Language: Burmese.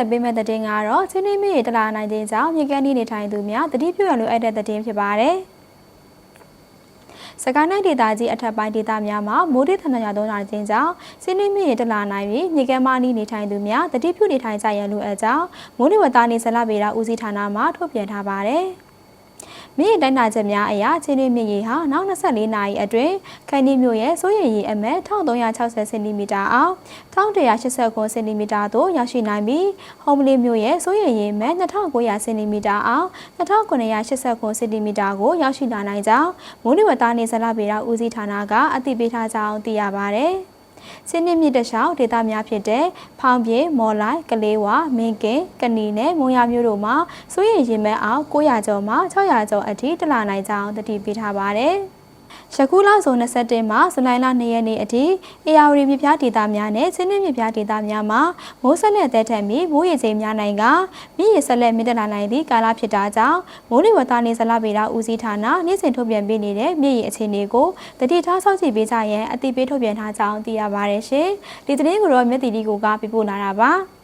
ဆက်ပေးမဲ့သတင်းကတော့ချင်းနှင်းမြေတလာနိုင်ခြင်းကြောင့်မြေကမ်းနီးနေထိုင်သူများတတိပြုရလိုအပ်တဲ့သတင်းဖြစ်ပါတယ်။စကိုင်းတိုင်းဒေသကြီးအထက်ပိုင်းဒေသများမှာမိုးတိထန်ထန်ရွာသွန်းလာခြင်းကြောင့်ချင်းနှင်းမြေတလာနိုင်ပြီးမြေကမ်းမနီးနေထိုင်သူများတတိပြုနေထိုင်ကြရန်လိုအပ်ကြောင်းမိုးလေဝသနေဇလဗေဒဦးစီးဌာနမှထုတ်ပြန်ထားပါတယ်။ မြင့်တိုင်းနာချက်များအရာချင်းတွင်းမြင့်ရေဟာနောက်24နာရီအတွင်းခန်းဒီမြို့ရဲ့စိုးရိမ်ရေအမက်1360စင်တီမီတာအောက်1189စင်တီမီတာသို့ရောက်ရှိနိုင်ပြီးဟုံးမလေးမြို့ရဲ့စိုးရိမ်ရေအမက်2900စင်တီမီတာအောက်2989စင်တီမီတာကိုရောက်ရှိလာနိုင်ကြောင်းမိုးလေဝသနေဇလဗေဒဦးစီးဌာနကအသိပေးထားကြောင်းသိရပါဗျ။ စင်းနစ်မြစ်တလျှောက်ဒေသများဖြစ်တဲ့ဖောင်ပြေမော်လိုက်ကလေးဝမင်းကင်ကနီနဲ့မုံရမျိုးတို့မှာစိုးရိမ်ရင်မဲ့အောင်900ကျော်မှ600ကျော်အထိတလာနိုင်ကြောင်းတတိပေးထားပါတယ်။ ယခုလဇုံ21မှာဇူလိုင်လ2ရက်နေ့အထိ AR မြပြဒေတာများနဲ့ချင်းနှင်းမြပြဒေတာများမှာမိုးဆက်လက်သက်ထက်ပြီးမိုးရေချိန်များနိုင်ကမြင့်ရေဆက်လက်မြင့်တက်လာနိုင်သည့်ကာလဖြစ်တာကြောင့်မိုးလေဝသနေဇလဗေဒဦးစီးဌာနနေ့စဉ်ထုတ်ပြန်ပေးနေတဲ့မြင့်ရေအခြေအနေကိုတတိထားစောင့်ကြည့်ပေးကြရန်အသိပေးထုတ်ပြန်ထားကြောင်းသိရပါတယ်ရှင်။ဒီသတင်းကိုတော့မြက်တီတီကိုကပြပို့လာတာပါ။